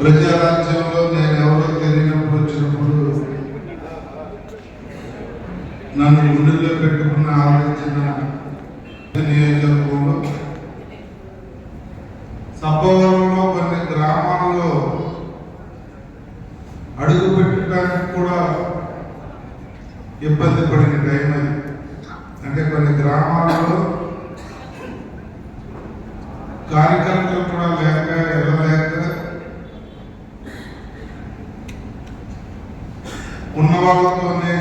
ప్రజారాజ్యంలో నేను ఎవరో తెలియనప్పుడు వచ్చినప్పుడు నన్ను గుండెల్లో పెట్టుకున్న ఆలోచన నియోజకవర్గంలో. సబ్బవరంలో కొన్ని గ్రామాల్లో అడుగు పెట్టడానికి కూడా ఇబ్బంది పడిన టైం అది. అంటే కొన్ని గ్రామాల్లో కార్యకర్తలు కూడా ఉన్న వాళ్ళతోనే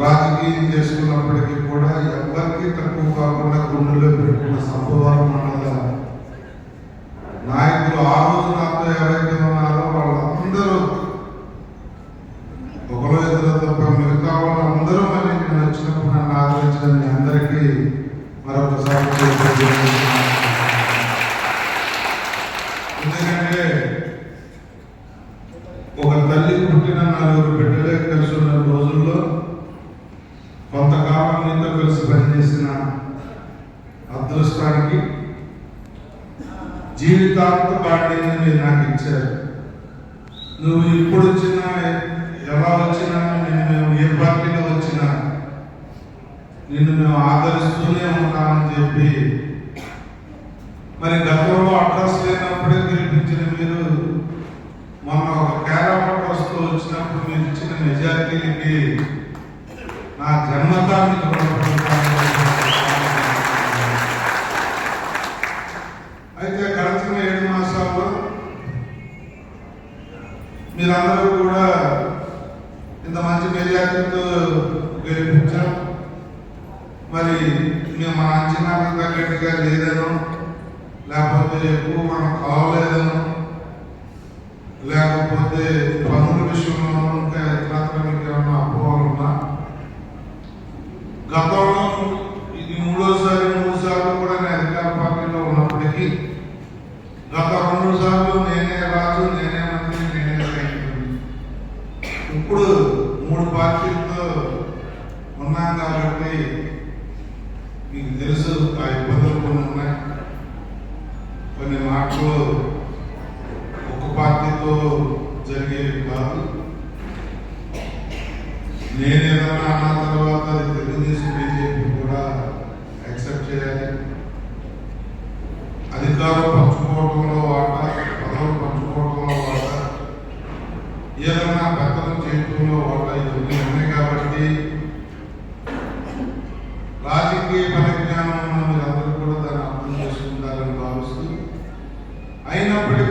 రాజకీయం చేసుకున్నప్పటికీ కూడా ఎవరికి తక్కువ కాకుండా గుండెల్లో పెట్టుకున్న సంభవాలు మండల నాయకులు ఆ రోజు నాతో ఎవరైతే ఉన్నారు ఒక తల్లి పుట్టిన నలుగురు బిడ్డలే కలిసి ఉన్న రోజుల్లో కొంతకాలం నీతో కలిసి పనిచేసిన అదృష్టానికి జీవితాంత బాధ్యతని మీరు నాకు ఇచ్చారు. నువ్వు ఇప్పుడు వచ్చినా ఎలా వచ్చినా నిన్ను మేము ఏ పార్టీలో వచ్చినా నిన్ను మేము ఆదరిస్తూనే ఉంటామని చెప్పి మరి గతంలో అడ్రస్ లేనప్పుడే గెలిపించిన మీరు నా జన్మతాన్ని అయితే గడిచిన ఏడు మాసాల్లో మీరందరూ కూడా ఇంత మంచి మెజార్టీతో గెలిపించాం మరి మేము మా అంచనాలకు తగ్గట్టుగా లేదనో లేకపోతే ఎక్కువ మనం కావాలి మూడు పార్టీలతో ఉన్నాం కాబట్టి మీకు తెలుసు ఆ ఇబ్బందులు కొన్ని ఉన్నాయి కొన్ని మాటలు ఒక పార్టీతో జరిగేవి కాదు నేను ఏదన్నా అన్న తర్వాత అది తెలుగుదేశం బీజేపీ కూడా యాక్సెప్ట్ చేయాలి అధికారం పంచుకోవడంలో వాటా పదవులు పంచుకోవడంలో వాటా ఏదన్నా పెత్తనం చేయడంలో వాటా ఇవన్నీ ఉన్నాయి కాబట్టి రాజకీయ పరిజ్ఞానం ఉన్న మీరందరూ కూడా దాన్ని అర్థం చేసుకుంటారని భావిస్తూ అయినప్పటికీ